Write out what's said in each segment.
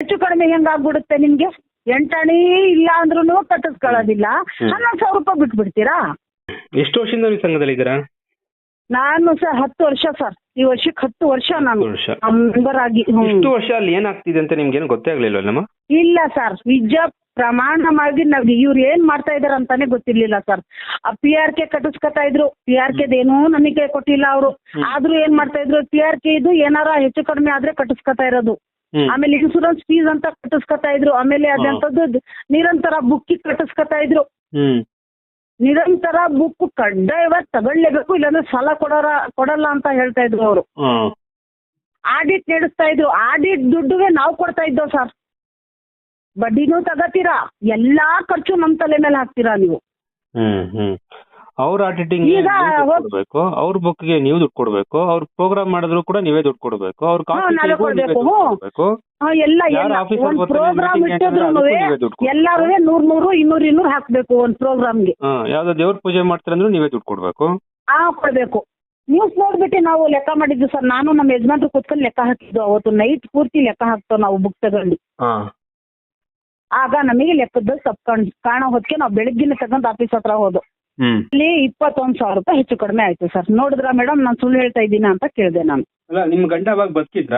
ಹೆಚ್ಚು ಕಡಿಮೆ ಹೆಂಗಾಗ್ಬಿಡುತ್ತೆ ನಿಮ್ಗೆ? ಎಂಟಣಿ ಇಲ್ಲ ಅಂದ್ರೂ ಕಟ್ಟಿಸ್ಕೊಳ್ಳೋದಿಲ್ಲ. ಹನ್ನೊಂದು ಸಾವಿರ ರೂಪಾಯಿ ಬಿಟ್ಬಿಡ್ತೀರಾ? ಎಷ್ಟು ವರ್ಷದಿಂದ ನೀವು ಸಂಘದಲ್ಲಿ ಇದ್ದೀರಾ? ನಾನು ಸರ್ ಹತ್ತು ವರ್ಷ ಸರ್. ಈ ವರ್ಷಕ್ಕೆ ಹತ್ತು ವರ್ಷ ನಾನು ವರ್ಷ. ಮೆಂಬರ್ ಆಗಿ ಹ್ಮ್. ಇಷ್ಟು ವರ್ಷ ಅಲ್ಲಿ ಏನಾಗ್ತಿದೆ ಅಂತ ನಿಮ್ಗೆ ಏನು ಗೊತ್ತೇ ಆಗ್ಲಿಲ್ವಲ್ಲಮ್ಮ ಇಲ್ಲ ಸರ್. ನಿಜ ಪ್ರಮಾಣವಾಗಿ ನಮ್ಗೆ ಇವ್ರು ಏನ್ ಮಾಡ್ತಾ ಇದಾರೆ ಅಂತಾನೆ ಗೊತ್ತಿರ್ಲಿಲ್ಲ ಸರ್. ಪಿ ಆರ್ ಕೆ ಕಟ್ಟಿಸ್ಕೊತಾ ಇದ್ರು. ಪಿ ಆರ್ ಕೆದೇನೂ ನಮಗೆ ಕೊಟ್ಟಿಲ್ಲ ಅವರು. ಆದ್ರೂ ಏನ್ ಮಾಡ್ತಾ ಇದ್ರು? ಪಿ ಆರ್ ಕೆ ಇದು ಏನಾರ ಹೆಚ್ಚು ಕಡಿಮೆ ಆದ್ರೆ ಕಟ್ಟಿಸ್ಕೊತಾ ಇರೋದು. ಆಮೇಲೆ ಇನ್ಸೂರೆನ್ಸ್ ಫೀಸ್ ಅಂತ ಕಟ್ಟಿಸ್ಕೊತಾ ಇದ್ರು. ಆಮೇಲೆ ಅದಂತದ್ದು ನಿರಂತರ ಬುಕ್ಕಿ ಕಟ್ಟಿಸ್ಕೊತಾ ಇದ್ರು. ನಿರಂತರ ಬುಕ್ ಕಡ್ಡಾಯವಾಗಿ ತಗೊಳ್ಳೇಬೇಕು ಇಲ್ಲಾಂದ್ರೆ ಸಾಲ ಕೊಡೋರ ಕೊಡಲ್ಲ ಅಂತ ಹೇಳ್ತಾ ಇದ್ರು ಅವರು. ಆಡಿಟ್ ನಡೆಸ್ತಾ ಇದ್ರು. ಆಡಿಟ್ ದುಡ್ಡುಗೆ ನಾವು ಕೊಡ್ತಾ ಇದ್ದೋ ಸರ್? ಬಡ್ಡಿನೂ ತಗತೀರಾ? ಎಲ್ಲಾ ಖರ್ಚು ನಮ್ ತಲೆ ಮೇಲೆ ಹಾಕ್ತೀರಾ ನೀವು? ಅವ್ರ ಆಡಿಟಿಂಗ್ ಈಗ ಕೊಡ್ಬೇಕು ಅವ್ರ ಬುಕ್ಗೆ ನೀವು ದುಡ್ಡು ಕೊಡ್ಬೇಕು ಅವ್ರ ಪ್ರೋಗ್ರಾಮ್ ಮಾಡಿದ್ರು ಕೂಡ ನೀವೇ ದುಡ್ಡು ಕೊಡ್ಬೇಕು ಅವ್ರ ಹಾ, ಕೊಡ್ಬೇಕು, ಎಲ್ಲ ಪ್ರೋಗ್ರಾಮ್. ಎಲ್ಲಾರು ನೂರ್ ನೂರು ಇನ್ನೂರ್ ಇನ್ನೂರ್ ಹಾಕ್ಬೇಕು ಒಂದ್ ಪ್ರೋಗ್ರಾಮ್ಗೆ ಹಾ ಯಾವ್ದೋ ದೇವ್ರ ಪೂಜೆ ಮಾಡ್ತಾರಂದ್ರೆ ನೀವೇ ದುಡ್ಡು ಕೊಡ್ಬೇಕು. ಆ ಕೊಡ್ಬೇಕು. ನ್ಯೂಸ್ ನೋಡ್ಬಿಟ್ಟು ನಾವು ಲೆಕ್ಕ ಮಾಡಿದ್ವಿ ಸರ್ ನಾನು ನಮ್ಮ ಯಜಮಾನ್ರು ಕೂತ್ಕೊಂಡು ಲೆಕ್ಕ ಹಾಕಿದ್ದು ಅವತ್ತು ನೈಟ್ ಪೂರ್ತಿ ಲೆಕ್ಕ ಹಾಕ್ತೇವೆ ನಾವು ಬುಕ್ ತಗೊಂಡು. ಹಾ. ಆಗ ನಮಗೆ ಲೆಕ್ಕದ ತಪ್ಕೊಂಡ್ ಕಾಣೋ ಹೊತ್ತಿಗೆ ನಾವು ಬೆಳಗ್ಗಿನ ತಗೊಂಡು ಆಫೀಸ್ ಹತ್ರ ಹೋದು. ಹ್ಮ್. ಇಲ್ಲಿ ಇಪ್ಪತ್ತೊಂದ್ ಸಾವಿರ ರೂಪಾಯಿ ಹೆಚ್ಚು ಕಡಿಮೆ ಆಯ್ತು ಸರ್. ನೋಡಿದ್ರ ಮೇಡಮ್ ನಾನು ಸುಳ್ಳು ಹೇಳ್ತಾ ಇದ್ದೀನ ಅಂತ ಕೇಳಿದೆ ನಾನು. ಅಲ್ಲ ನಿಮ್ ಗಂಡ ಅವಾಗ ಬದುಕಿದ್ರ?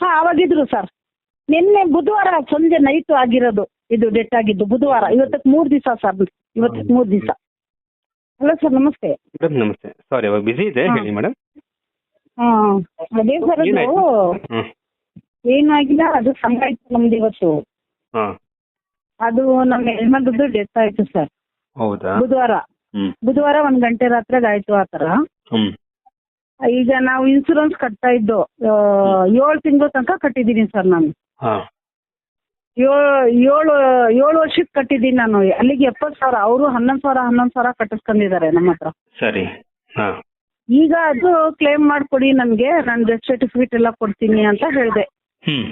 ಹಾ ಅವಾಗಿದ್ರು ಸರ್. ನಿನ್ನೆ ಬುಧವಾರ ಸಂಜೆ ನೈಟ್ ಆಗಿರೋದು ಇದು ಡೆತ್ ಆಗಿದ್ದು ಬುಧವಾರ. ಇವತ್ತಕ್ಕೆ ಮೂರ್ ದಿವಸ ಸರ್ ಇವತ್ತಕ್ಕೆ ಮೂರ್ ದಿವಸ. ಹಲೋ ಸರ್ ನಮಸ್ತೆ. ಮೇಡಮ್ ನಮಸ್ತೆ. ಸಾರಿ ಅವಾಗ ಬಿಸಿ ಇದೆ. ಹೇಳಿ ಮೇಡಮ್. ಹಾ ಅದೇ ಸರ್ ಅದು? ಹ್ಮ್. ಏನಾಗಿಲ್ಲ ಅದು ಸಂಘ ಆಯ್ತು ನಮ್ದು ಇವತ್ತು. ಹಾ. ಅದು ನಮ್ಮ ಹೆಣ್ಮಗದ್ದು ಡೆತ್ ಆಯ್ತು ಸರ್. ಹೌದಾ? ಬುಧವಾರ. ಹ್ಮ್. ಬುಧವಾರ ಒಂದ್ ಗಂಟೆ ರಾತ್ರಿ ಆಯ್ತು ಆ ಥರ ಹ್ಮ್. ಈಗ ನಾವು ಇನ್ಸೂರೆನ್ಸ್ ಕಟ್ತಾ ಇದ್ದು ಏಳು ತಿಂಗಳು ತನಕ ಕಟ್ಟಿದ್ದೀನಿ ಸರ್ ನಾನು. ಹಾ. ಏಳು ಏಳು ಏಳು ವರ್ಷಕ್ಕೆ ಕಟ್ಟಿದ್ದೀನಿ ನಾನು. ಅಲ್ಲಿಗೆ ಎಪ್ಪತ್ತು ಸಾವಿರ ಅವರು ಹನ್ನೊಂದು ಸಾವಿರ ಹನ್ನೊಂದು ಸಾವಿರ ಕಟ್ಟಿಸ್ಕೊಂಡಿದ್ದಾರೆ ನಮ್ಮ ಹತ್ರ. ಸರಿ. ಹಾ. ಈಗ ಅದು ಕ್ಲೇಮ್ ಮಾಡ್ಕೊಡಿ ನನ್ಗೆ ನಾನು ಡೆತ್ ಸರ್ಟಿಫಿಕೇಟ್ ಎಲ್ಲ ಕೊಡ್ತೀನಿ ಅಂತ ಹೇಳಿದೆ. ಹ್ಮ್.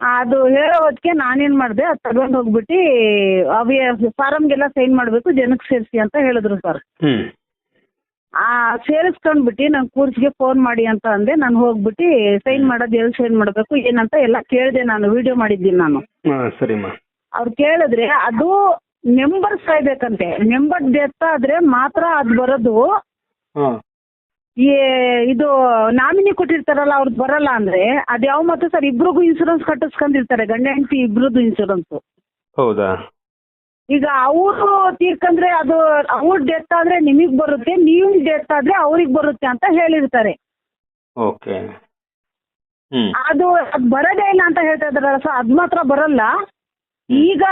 ಅದು ಹೇಳೋ ಹೊತ್ತಿಗೆ ನಾನೇನ್ ಮಾಡಿದೆ ಅದು ತಗೊಂಡು ಹೋಗ್ಬಿಟ್ಟು ಅವ್ಯ ಫಾರಮ್ಗೆಲ್ಲ ಸೈನ್ ಮಾಡಬೇಕು ಜನಕ್ಕೆ ಸೇರಿಸಿ ಅಂತ ಹೇಳಿದ್ರು ಸರ್. ಹ್ಮ್. ಆ ಸೇರಿಸ್ಕೊಂಡ್ಬಿಟ್ಟು ನಾನು ಕೂರ್ಸ್ಗೆ ಫೋನ್ ಮಾಡಿ ಅಂತ ಅಂದೆ ನಾನು ಹೋಗ್ಬಿಟ್ಟು ಸೈನ್ ಮಾಡೋದು ಎಲ್ಲಿ ಸೈನ್ ಮಾಡಬೇಕು ಏನಂತ ಎಲ್ಲ ಕೇಳಿದೆ ನಾನು ವಿಡಿಯೋ ಮಾಡಿದ್ದೀನಿ ನಾನು. ಹಾ ಸರಿಮ್ಮ ಅವ್ರು ಕೇಳಿದ್ರೆ ಅದು ಮೆಂಬರ್ ಸಾಯ್ಬೇಕಂತೆ ಮೆಂಬರ್ ಡೆತ್ ಆದ್ರೆ ಮಾತ್ರ ಅದು ಬರೋದು ಹಾ. ಈ ಇದು ನಾಮಿನಿ ಕೊಟ್ಟಿರ್ತಾರಲ್ಲ ಅವ್ರದ್ದು ಬರಲ್ಲ ಅಂದ್ರೆ ಅದು ಯಾವ ಮತ್ತೆ ಸರ್ ಇಬ್ರಿಗೂ ಇನ್ಸೂರೆನ್ಸ್ ಕಟ್ಟಿಸ್ಕೊಂಡಿರ್ತಾರೆ ಗಂಡ ಹೆಂಡತಿ ಇಬ್ರದ್ದು ಇನ್ಸೂರೆನ್ಸ್ ಹೌದಾ? ಈಗ ಅವರು ತೀರ್ಕಂದ್ರೆ ಅದು ಅವ್ರ ಡೆತ್ ಆದ್ರೆ ನಿಮಗ್ ಬರುತ್ತೆ ನೀವು ಡೆತ್ ಆದ್ರೆ ಅವ್ರಿಗೆ ಬರುತ್ತೆ ಅಂತ ಹೇಳಿರ್ತಾರೆ. ಓಕೆ. ಹ್ಮ್. ಅದು ಅದ್ ಬರೋದೇ ಇಲ್ಲ ಅಂತ ಹೇಳ್ತಾ ಇದಾರಲ್ಲ ಸರ್ ಅದ್ ಮಾತ್ರ ಬರಲ್ಲ. ಈಗ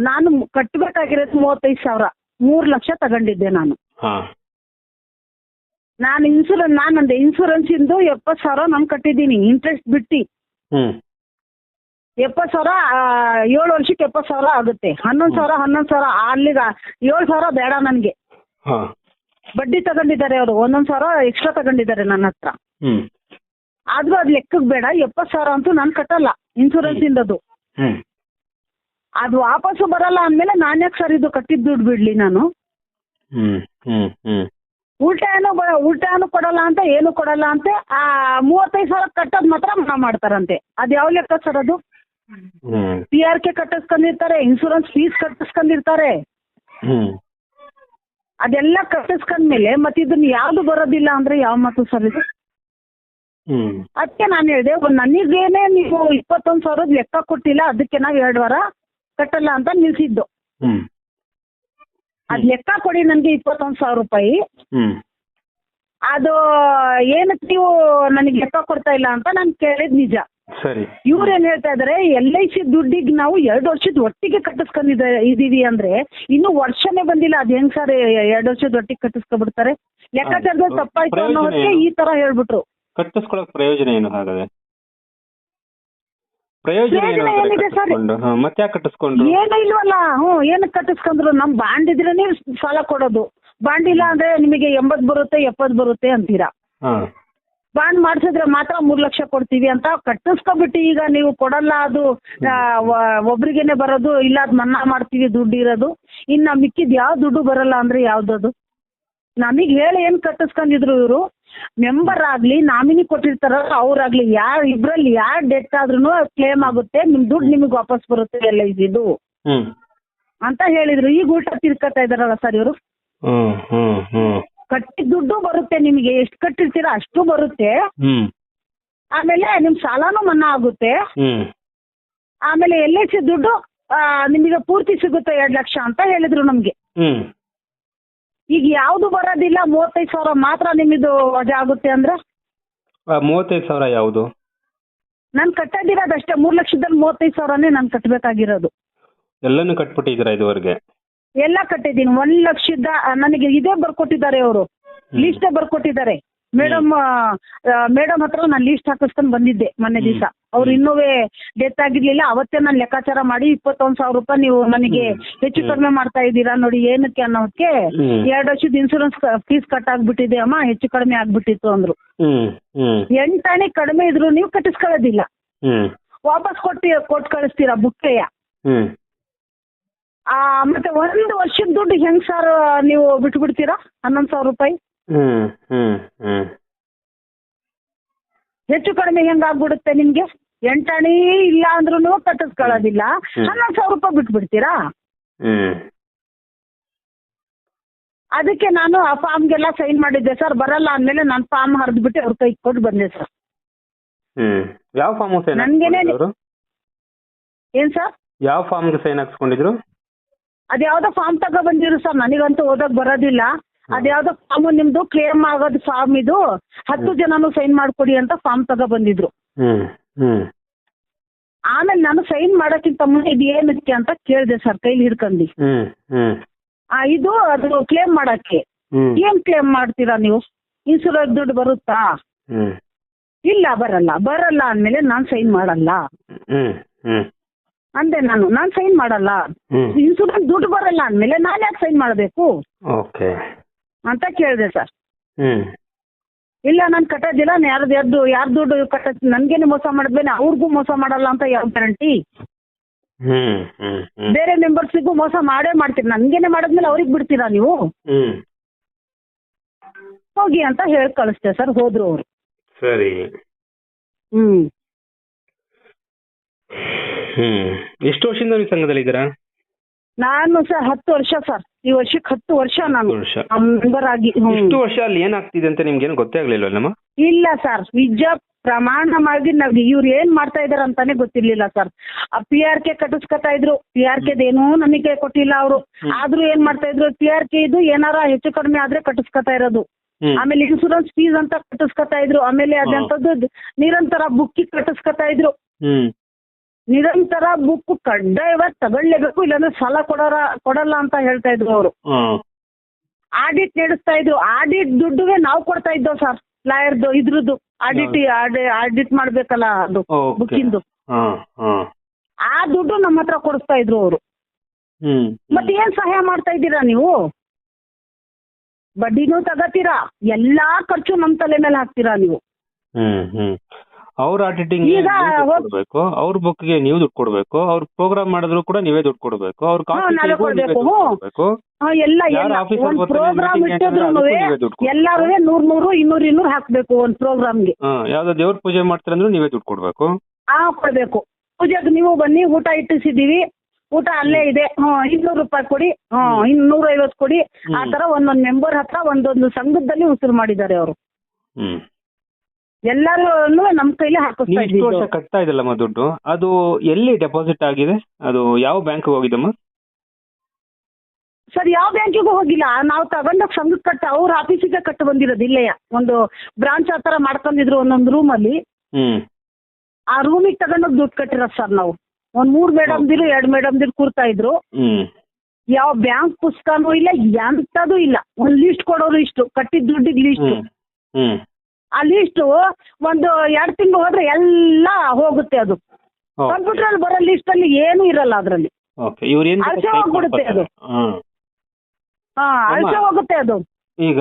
ನಾನು ಕಟ್ಟಬೇಕಾಗಿರೋದು ಮೂವತ್ತೈದು ಸಾವಿರ ಮೂರು ಲಕ್ಷ ತಗೊಂಡಿದ್ದೆ ನಾನು. ಹಾ. ನಾನು ಇನ್ಸೂರೆನ್ಸ್ ನಾನು ಅಂದೆ ಇನ್ಸೂರೆನ್ಸ್ ಇಂದು ಎಪ್ಪತ್ತು ಸಾವಿರ ನಾನು ಕಟ್ಟಿದ್ದೀನಿ ಇಂಟ್ರೆಸ್ಟ್ ಬಿಟ್ಟು. ಹ್ಮ್. ಎಪ್ಪತ್ತು ಸಾವಿರ ಏಳು ವರ್ಷಕ್ಕೆ ಎಪ್ಪತ್ತು ಸಾವಿರ ಆಗುತ್ತೆ. ಹನ್ನೊಂದು ಸಾವಿರ ಹನ್ನೊಂದು ಸಾವಿರ ಅಲ್ಲಿಗೆ ಏಳು ಸಾವಿರ ಬೇಡ ನನಗೆ. ಹಾ. ಬಡ್ಡಿ ತಗೊಂಡಿದ್ದಾರೆ ಅವರು ಒಂದೊಂದು ಸಾವಿರ ಎಕ್ಸ್ಟ್ರಾ ತಗೊಂಡಿದ್ದಾರೆ ನನ್ನ ಹತ್ರ. ಹ್ಮ್. ಆದ್ರೂ ಅದು ಲೆಕ್ಕಕ್ಕೆ ಬೇಡ ಎಪ್ಪತ್ತು ಸಾವಿರ ಅಂತೂ ನಾನು ಕಟ್ಟಲ್ಲ ಇನ್ಸೂರೆನ್ಸ್ ಇಂದದು. ಹ್ಮ್. ಅದು ವಾಪಸ್ಸು ಬರಲ್ಲ ಅಂದ್ಮೇಲೆ ನಾನು ಯಾಕೆ ಸರ್ ಇದು ಕಟ್ಟಿದ್ದು ದುಡ್ಡು ಬಿಡ್ಲಿ ನಾನು? ಹ್ಮ್ ಹ್ಮ್ ಹ್ಮ್. ಉಲ್ಟಾನು ಉಲ್ಟಾನು ಕೊಡಲ್ಲ ಅಂತ ಏನು ಕೊಡಲ್ಲ ಅಂತ ಆ ಮೂವತ್ತೈದು ಸಾವಿರ ಕಟ್ಟೋದು ಮಾತ್ರ ಮನ ಮಾಡ್ತಾರಂತೆ. ಅದು ಯಾವ ಲೆಕ್ಕ ಸರ್ ಅದು ಪಿ ಆರ್ ಕೆ ಕಟ್ಟಿಸ್ಕೊಂಡಿರ್ತಾರೆ ಇನ್ಸೂರೆನ್ಸ್ ಫೀಸ್ ಕಟ್ಟಿಸ್ಕೊಂಡಿರ್ತಾರೆ. ಅದೆಲ್ಲ ಕಟ್ಟಿಸ್ಕೊಂಡ್ಮೇಲೆ ಮತ್ತೆ ಇದನ್ನ ಯಾವ್ದು ಬರೋದಿಲ್ಲ ಅಂದ್ರೆ ಯಾವ ಮಾತು ಸರ್ ಇದು? ಅದಕ್ಕೆ ನಾನು ಹೇಳಿದೆ ನನಗೇನೆ ನೀವು ಇಪ್ಪತ್ತೊಂದು ಸಾವಿರದ ಲೆಕ್ಕ ಕೊಟ್ಟಿಲ್ಲ ಅದಕ್ಕೆ ನಾವು ಎರಡು ವಾರ ಕಟ್ಟಲ್ಲ ಅಂತ ನಿಲ್ಸಿದ್ದು. ಅದ್ ಲೆಕ್ಕ ಕೊಡಿ ನನ್ಗೆ ಇಪ್ಪತ್ತೊಂದು ಸಾವಿರ ರೂಪಾಯಿ. ಹ್ಮ್. ಅದು ಏನಕ್ಕೆ ನೀವು ನನಗೆ ಲೆಕ್ಕ ಕೊಡ್ತಾ ಇಲ್ಲ ಅಂತ ನಾನು ಕೇಳಿದ್ ನಿಜ. ಸರಿ. ಇವ್ರು ಏನ್ ಹೇಳ್ತಾ ಇದಾರೆ ಎಲ್ ಐ ಸಿ ದುಡ್ಡಿಗೆ ನಾವು ಎರಡು ವರ್ಷದ ಒಟ್ಟಿಗೆ ಕಟ್ಟಿಸ್ಕೊಂಡಿದ ಇದೀವಿ ಅಂದ್ರೆ ಇನ್ನು ವರ್ಷನೇ ಬಂದಿಲ್ಲ ಅದ್ ಹೆಂಗ್ ಸರ್ ಎರಡು ವರ್ಷದ ಒಟ್ಟಿಗೆ ಕಟ್ಟಿಸ್ಕೊಬಿಡ್ತಾರೆ? ಲೆಕ್ಕಾಚಾರದಲ್ಲಿ ತಪ್ಪಾಯ್ತು ಅನ್ನೋ ಪ್ರಯೋಜನ ಈ ತರ ಹೇಳ್ಬಿಟ್ರು. ಕಟ್ಟಿಸ್ಕೊಳಕ್ ಪ್ರಯೋಜನ ಏನು ಹಾಗಾದ್ರೆ? ಪ್ರಯೋಜನ ಏನು ಪ್ರಯೋಜನ ಏನಿದೆ? ಕಟ್ಟಿಸ್ಕೊಂಡು? ಮತ್ತೆ ಯಾಕೆ ಕಟ್ಟಿಸ್ಕೊಂಡ್ರು ಏನು ಇಲ್ವಲ್ಲ ಹ್ಞೂ ಏನಕ್ಕೆ ಕಟ್ಟಿಸ್ಕೊಂಡ್ರು? ನಮ್ ಬಾಂಡ್ ಇದ್ರೆ ನೀವು ಸಾಲ ಕೊಡೋದು. ಬಾಂಡ್ ಇಲ್ಲ ಅಂದ್ರೆ ನಿಮಗೆ ಎಂಬತ್ ಬರುತ್ತೆ ಎಪ್ಪತ್ ಬರುತ್ತೆ ಅಂತೀರಾ? ಹಾ. ಬಾಂಡ್ ಮಾಡಿಸಿದ್ರೆ ಮಾತ್ರ ಮೂರ್ ಲಕ್ಷ ಕೊಡ್ತೀವಿ ಅಂತ ಕಟ್ಟಿಸ್ಕೊಬಿಟ್ಟು ಈಗ ನೀವು ಕೊಡಲ್ಲ ಅದು ಆ, ವ- ಒಬ್ರಿಗೇನೆ ಬರೋದು ಇಲ್ಲ ಅದ್ ಮನ್ನಾ ಮಾಡ್ತೀವಿ ದುಡ್ಡು ಇರೋದು. ಇನ್ನ ಮಿಕ್ಕಿದ್ ಯಾವ ದುಡ್ಡು ಬರಲ್ಲ ಅಂದ್ರೆ ಯಾವ್ದದು? ನಮಗೆ ಹೇಳಿ ಏನ್ ಕಟ್ಟಿಸ್ಕೊಂಡಿದ್ರು ಇವರು? ಮೆಂಬರ್ ಆಗ್ಲಿ ನಾಮಿನಿ ಕೊಟ್ಟಿರ್ತಾರ ಅವ್ರಾಗ್ಲಿ ಯಾರ್ ಇಬ್ರಲ್ಲಿ ಯಾರ್ ಡೆತ್ ಆದ್ರೂ ಕ್ಲೇಮ್ ಆಗುತ್ತೆ ನಿಮ್ ದುಡ್ಡು ನಿಮಗೆ ವಾಪಸ್ ಬರುತ್ತೆ ಎಲ್ಲ ಇದು ಹ್ಮ್. ಅಂತ ಹೇಳಿದ್ರು. ಈಗ ಉಲ್ಟಾ ತಿರ್ಕತಾ ಇದಾರಲ್ಲ ಸರ್ ಇವರು? ಹ್ಮ್ ಹ್ಮ್ ಹ್ಮ್. ಕಟ್ಟಿದ ದುಡ್ಡು ಬರುತ್ತೆ ನಿಮಗೆ. ಎಷ್ಟು ಕಟ್ಟಿರ್ತೀರಾ ಅಷ್ಟು ಬರುತ್ತೆ. ಹ್ಮ್. ಆಮೇಲೆ ನಿಮ್ ಸಾಲಾನು ಮನ್ನಾ ಆಗುತ್ತೆ. ಹ್ಮ್. ಆಮೇಲೆ ಎಲ್ ಐ ಸಿ ದುಡ್ಡು ಆ, ನಿಮಗೆ ಪೂರ್ತಿ ಸಿಗುತ್ತೆ ಎರಡ್ ಲಕ್ಷ ಅಂತ ಹೇಳಿದ್ರು ನಮ್ಗೆ. ಹ್ಮ್. ಈಗ ಯಾವ್ದು ಬರೋದಿಲ್ಲ ಮೂವತ್ತೈದು ಸಾವಿರ ಮಾತ್ರ ನಿಮ್ಮದು ವಜಾ ಆಗುತ್ತೆ ಅಂದ್ರೆ? ಮೂವತ್ತೈದು ಸಾವಿರ ಯಾವುದು? ನಾನು ಕಟ್ಟದಿರೋದಷ್ಟೇ ಮೂರ್ ಲಕ್ಷದಲ್ಲಿ ಮೂವತ್ತೈದು ಸಾವಿರನೇ ನಾನು ಕಟ್ಟಬೇಕಾಗಿರೋದು ಎಲ್ಲನೂ ಕಟ್ಬಿಟ್ಟಿದ್ದೀರಾ ಇದುವರೆಗೆ? ಎಲ್ಲ ಕಟ್ಟಿದ್ದೀನಿ ಒಂದ್ ಲಕ್ಷದ ನನಗೆ ಇದೇ ಬರ್ಕೊಟ್ಟಿದ್ದಾರೆ ಅವರು ಲಿಸ್ಟೇ ಬರ್ಕೊಟ್ಟಿದ್ದಾರೆ. ಮೇಡಮ್ ಮೇಡಮ್ ಹತ್ರ ನಾನು ಲೀಸ್ಟ್ ಹಾಕಿಸ್ಕೊಂಡು ಬಂದಿದ್ದೆ ಮೊನ್ನೆ ದಿವಸ. ಅವ್ರು ಇನ್ನೂವೇ ಡೆತ್ ಆಗಿರ್ಲಿಲ್ಲ ಅವತ್ತೇ ನಾನು ಲೆಕ್ಕಾಚಾರ ಮಾಡಿ ಇಪ್ಪತ್ತೊಂದ್ ಸಾವಿರ ರೂಪಾಯಿ ನೀವು ನನಗೆ ಹೆಚ್ಚು ಕಡಿಮೆ ಮಾಡ್ತಾ ಇದ್ದೀರಾ ನೋಡಿ ಏನಕ್ಕೆ ಅನ್ನೋದಕ್ಕೆ ಎರಡ್ ವರ್ಷದ ಇನ್ಸೂರೆನ್ಸ್ ಫೀಸ್ ಕಟ್ ಆಗ್ಬಿಟ್ಟಿದೆ ಅಮ್ಮ ಹೆಚ್ಚು ಕಡಿಮೆ ಆಗ್ಬಿಟ್ಟಿತ್ತು ಅಂದ್ರು. ಎಂಟಾಣಿ ಕಡಿಮೆ ಇದ್ರು ನೀವು ಕಟ್ಟಿಸ್ಕೊಳ್ಳೋದಿಲ್ಲ. ವಾಪಸ್ ಕೊಟ್ಟಿ ಕೊಟ್ಟು ಕಳಿಸ್ತೀರಾ ಬುಕ್ಕೆಯ? ಆ, ಮತ್ತೆ ಒಂದು ವರ್ಷದ ದುಡ್ಡು ಹೆಂಗ್ ಸರ್ ನೀವು ಬಿಟ್ಬಿಡ್ತೀರಾ? ಹನ್ನೊಂದು ಸಾವಿರ ರೂಪಾಯಿ? ಹ್ಮ್ ಹ್ಮ್ ಹ್ಮ್. ಹೆಚ್ಚು ಕಡಿಮೆ ಹೆಂಗಾಗ್ಬಿಡುತ್ತೆ ನಿಮ್ಗೆ? ಎಂಟಾಣಿ ಇಲ್ಲ ಅಂದ್ರೂ ಕಟ್ಟಿಸ್ಕೊಳ್ಳೋದಿಲ್ಲ. ಹನ್ನೊಂದು ಸಾವಿರ ರೂಪಾಯಿ ಬಿಟ್ಬಿಡ್ತೀರಾ? ಹ್ಮ್. ಅದಕ್ಕೆ ನಾನು ಆ ಫಾರ್ಮ್ಗೆಲ್ಲ ಸೈನ್ ಮಾಡಿದ್ದೆ ಸರ್ ಬರಲ್ಲ ಅಂದ್ಮೇಲೆ ನಾನು ಫಾರ್ಮ್ ಹರಿದ್ಬಿಟ್ಟು ಅವ್ರ ಕೈ ಕೊಟ್ಟು ಬಂದೆ ಸರ್. ಹ್ಮ್. ಯಾವ ಫಾರ್ಮ್ ಸೈನ್ ನನ್ಗೇನೆ- ಏನ್ ಸರ್? ಯಾವ ಫಾರ್ಮ್ಗೆ ಸೈನ್ ಹಾಕ್ಸ್ಕೊಂಡಿದ್ರು? ಅದ್ಯಾವ್ದೋ ಫಾರ್ಮ್ ತಗೋ ಬಂದಿರು ಸರ್ ನನಗಂತೂ ಓದಕ್ ಬರೋದಿಲ್ಲ. ಅದ್ಯಾವ್ದೋ ಫಾರ್ಮ್ ನಿಮ್ದು ಕ್ಲೇಮ್ ಆಗೋದು ಫಾರ್ಮ್ ಇದು. ಹತ್ತು ಜನನು ಸೈನ್ ಮಾಡ್ಕೊಡಿ ಅಂತ ಫಾರ್ಮ್ ತಗೋ ಬಂದಿದ್ರು ಹ್ಮ್ ಹ್ಮ್. ಆಮೇಲೆ ನಾನು ಸೈನ್ ಮಾಡೋಕ್ಕಿಂತ ಮುಂದೆ ಇದು ಏನಕ್ಕೆ ಅಂತ ಕೇಳಿದೆ ಸರ್ ಕೈಲಿ ಹಿಡ್ಕೊಂಡು. ಹ್ಮ್ ಹ್ಮ್. ಆ, ಇದು ಅದು ಕ್ಲೇಮ್ ಮಾಡಕ್ಕೆ. ಹ್ಮ್. ಏನ್ ಕ್ಲೇಮ್ ಮಾಡ್ತೀರಾ ನೀವು? ಇನ್ಸೂರೆನ್ಸ್ ದುಡ್ಡು ಬರುತ್ತಾ? ಹ್ಮ್. ಇಲ್ಲ ಬರಲ್ಲ. ಬರಲ್ಲ ಅಂದ್ಮೇಲೆ ನಾನ್ ಸೈನ್ ಮಾಡಲ್ಲ. ಹ್ಮ್ ಹ್ಮ್. ಅಂದೆ ನಾನು. ನಾನ್ ಸೈನ್ ಮಾಡಲ್ಲ. ಹ್ಮ್. ಇನ್ಸೂರೆನ್ಸ್ ದುಡ್ಡು ಬರಲ್ಲ ಅಂದ್ಮೇಲೆ ನಾನು ಯಾಕೆ ಸೈನ್ ಮಾಡಬೇಕು? ಓಕೆ. ಅಂತ ಕೇಳಿದೆ ಸರ್. ಹ್ಮ್. ಇಲ್ಲ ನಾನು ಕಟ್ಟೋದಿಲ್ಲ ಯಾರ್ದು ಯಾರ್ದು ಯಾರ ದುಡ್ಡು ಕಟ್ಟ ನನ್ಗೇನೆ ಮೋಸ ಮಾಡಿದ್ಮೇಲೆ ಅವ್ರಿಗೂ ಮೋಸ ಮಾಡಲ್ಲ ಅಂತ ಯಾವ ಗ್ಯಾರಂಟಿ ಹ್ಮ್ ಹ್ಮ್ ಹ್ಮ್. ಬೇರೆ ಮೆಂಬರ್ಸಿಗೂ ಮೋಸ ಮಾಡೇ ಮಾಡ್ತೀರಿ ನನ್ಗೇನೆ ಮಾಡಿದ್ಮೇಲೆ ಅವ್ರಿಗೆ ಬಿಡ್ತೀರಾ ನೀವು? ಹ್ಮ್. ಹೋಗಿ ಅಂತ ಹೇಳಿ ಕಳಿಸ್ತೆ ಸರ್ ಹೋದ್ರು ಅವರು. ಸರಿ. ಹ್ಮ್. ಹ್ಮ್. ಎಷ್ಟು ವರ್ಷದಿಂದ ನೀವು ಸಂಘದಲ್ಲಿದ್ದೀರಾ? ನಾನು ಸರ್ ಹತ್ತು ವರ್ಷ ಸರ್ ಈ ವರ್ಷಕ್ಕೆ ಹತ್ತು ವರ್ಷ ನಾನು ವರ್ಷ. ಮೆಂಬರ್ ಆಗಿ ಹ್ಮ್. ಇಷ್ಟು ವರ್ಷ ಅಲ್ಲಿ ಏನಾಗ್ತಿದೆ ಅಂತ ನಿಮ್ಗೇನು ಗೊತ್ತೇ ಇಲ್ಲ ಸರ್ ನಿಜ ಪ್ರಮಾಣವಾಗಿ ನಾವ್ ಇವ್ರು ಏನ್ ಮಾಡ್ತಾ ಇದಾರೆ ಅಂತಾನೆ ಗೊತ್ತಿರ್ಲಿಲ್ಲ ಸರ್ ಆ ಪಿ ಆರ್ ಕೆ ಕಟ್ಟಿಸ್ಕೊತಾ ಇದ್ರು. ಪಿ ಆರ್ ಕೆದೇನೂ ನಮಗೆ ಕೊಟ್ಟಿಲ್ಲ ಅವರು. ಆದ್ರೂ ಏನ್ ಮಾಡ್ತಾ ಇದ್ರು ಪಿ ಆರ್ ಕೆ ಇದು ಏನಾರ ಹೆಚ್ಚು ಕಡಿಮೆ ಆದ್ರೆ ಕಟ್ಟಿಸ್ಕೊತಾ ಇರೋದು. ಹ್ಮ್. ಆಮೇಲೆ ಇನ್ಸೂರೆನ್ಸ್ ಫೀಸ್ ಅಂತ ಕಟ್ಟಿಸ್ಕೊತಾ ಇದ್ರು. ಆಮೇಲೆ ಅದಂತದ್ದು ನಿರಂತರ ಬುಕ್ಕಿ ಕಟ್ಟಿಸ್ಕೊತಾ ಇದ್ರು. ಹ್ಮ್. ನಿರಂತರ ಬುಕ್ ಕಡ್ಡಾಯವಾಗಿ ತಗೊಳ್ಳೇಬೇಕು ಇಲ್ಲಾಂದ್ರೆ ಸಾಲ ಕೊಡೋರ ಕೊಡಲ್ಲ ಅಂತ ಹೇಳ್ತಾ ಇದ್ರು ಅವರು. ಆಡಿಟ್ ನಡೆಸ್ತಾ ಇದ್ರು. ಆಡಿಟ್ ದುಡ್ಡುಗೆ ನಾವು ಕೊಡ್ತಾ ಇದ್ದೋ ಸರ್ ಲಾಯರ್ದು ಇದ್ರದ್ದು ಆಡಿಟ್ ಆಡಿಟ್ ಮಾಡ್ಬೇಕಲ್ಲ ಅದು ಬುಕ್ಕಿಂದು. ಆ ದುಡ್ಡು ನಮ್ಮ ಹತ್ರ ಕೊಡಿಸ್ತಾ ಇದ್ರು ಅವರು. ಮತ್ತೆ ಏನ್ ಸಹಾಯ ಮಾಡ್ತಾ ಇದ್ದೀರಾ ನೀವು? ಬಡ್ಡಿನೂ ತಗತೀರಾ? ಎಲ್ಲಾ ಖರ್ಚು ನಮ್ ತಲೆ ಮೇಲೆ ಹಾಕ್ತೀರಾ ನೀವು? ಅವ್ರ ಆಡಿಟಿಂಗ್ ಕೊಡ್ಬೇಕು? ಅವ್ರ ಬುಕ್ಗೆ ನೀವು ದುಡ್ಡು ಕೊಡ್ಬೇಕು? ಅವ್ರ ಪ್ರೋಗ್ರಾಮ್ ಮಾಡಿದ್ರು ಕೂಡ ನೀವೇ ದುಡ್ಡು ಕೊಡ್ಬೇಕು? ಅವ್ರ ಕೊಡ್ಬೇಕು. ದುಡ್ಡು ಕೊಡ್ಬೇಕು? ಆ, ಎಲ್ಲ ಯಾರು ಎಲ್ಲ ಬರ್ತಾರೆ, ಪ್ರೋಗ್ರಾಮ್ meeting ಇಟ್ಟಿದ್ರು ನೀವೇ ದುಡ್ಡು ಕೊಡ್ಬೇಕು. ಎಲ್ಲಾರು ನೂರ್ ನೂರು ಇನ್ನೂರ್ ಇನ್ನೂರ್ ಹಾಕ್ಬೇಕು ಒಂದ್ ಪ್ರೋಗ್ರಾಮ್ಗೆ ಗೆ. ಯಾವ್ದೋ ದೇವ್ರ ಪೂಜೆ ಮಾಡ್ತೀರಂದ್ರೆ ನೀವೇ ದುಡ್ಡು ಕೊಡ್ಬೇಕು? ಹಾ ಕೊಡ್ಬೇಕು. ಪೂಜೆಗೆ ನೀವು ಬನ್ನಿ ಊಟ ಇಟ್ಟಿಸಿದೀವಿ ಊಟ ಅಲ್ಲೇ ಇದೆ. ಇನ್ನೂರು ರೂಪಾಯಿ ಕೊಡಿ. ಇನ್ನೂರ ಐವತ್ತು ಕೊಡಿ. ಆ ತರ ಒಂದೊಂದ್ ಮೆಂಬರ್ ಹತ್ರ ಒಂದೊಂದು ಸಂಘದಲ್ಲಿ ಉಸಿರು ಮಾಡಿದ್ದಾರೆ ಅವರು. ಹ್ಮ್ ಎಲ್ಲರೂ ನಮ್ ಕೈಲಿ ಹಾಕಿಸ್ತಾ ನೀವು ಇಷ್ಟು ವರ್ಷ ಇದ್ದಿದ್ದು ಕಟ್ತಾ ಇದಲ್ಲಮ್ಮ ದುಡ್ಡು? ಅದು ಎಲ್ಲಿ ಡೆಪಾಸಿಟ್ ಆಗಿದೆ? ಅದು ಯಾವ ಬ್ಯಾಂಕ್ ಹೋಗಿದಮ್ಮ ಸರ್ ಯಾವ ಬ್ಯಾಂಕಿಗೂ ಹೋಗಿಲ್ಲ. ನಾವು ತಗೊಂಡ ಸಂಘಕ್ಕೆ ಕಟ್ಟ ಅವ್ರ ಆಫೀಸಿಗೆ ಕಟ್ಟು ಬಂದಿರೋದು ಇಲ್ಲೆಯ ಒಂದು ಬ್ರಾಂಚ್ ಆ ಥರ ಮಾಡ್ಕೊಂಡಿದ್ರು ಒಂದೊಂದು ರೂಮಲ್ಲಿ ಹ್ಮ್. ಆ ರೂಮಿಗೆ ತಗೊಂಡೋಗಿ ದುಡ್ಡು ಕಟ್ಟಿರೋದು ಸರ್ ನಾವು. ಒಂದ್ ಮೂರ್ ಮೇಡಮ್ದಿರು ಎರಡು ಮೇಡಮ್ದಿರು ಕೂರ್ತಾ ಇದ್ರು. ಹ್ಮ್. ಯಾವ ಬ್ಯಾಂಕ್ ಪುಸ್ತಕನೂ ಇಲ್ಲ ಎಂಥದೂ ಇಲ್ಲ. ಒಂದ್ ಲಿಸ್ಟ್ ಕೊಡೋರು ಇಷ್ಟು. ಕಟ್ಟಿದ ದುಡ್ಡಿಗೆ ಲಿಸ್ಟ್ ಹ್ಮ್. ಹ್ಮ್. ಆ ಲೀಸ್ಟು ಒಂದು ಎರಡು ತಿಂಗಳು ಹೋದ್ರೆ ಎಲ್ಲ ಹೋಗುತ್ತೆ ಅದು. ಕಂಪ್ಯೂಟರ್ ಅಲ್ಲಿ ಬರೋ ಲಿಸ್ಟ್ ಅಲ್ಲಿ ಏನು ಇರಲ್ಲ ಅದರಲ್ಲಿ. ಓಕೆ ಇವ್ರು ಏನ್ ಅಳತೆ ಹೋಗ್ಬಿಡುತ್ತೆ ಅದು. ಹಾ. ಅಳತೆ ಹೋಗುತ್ತೆ ಅದು. ಈಗ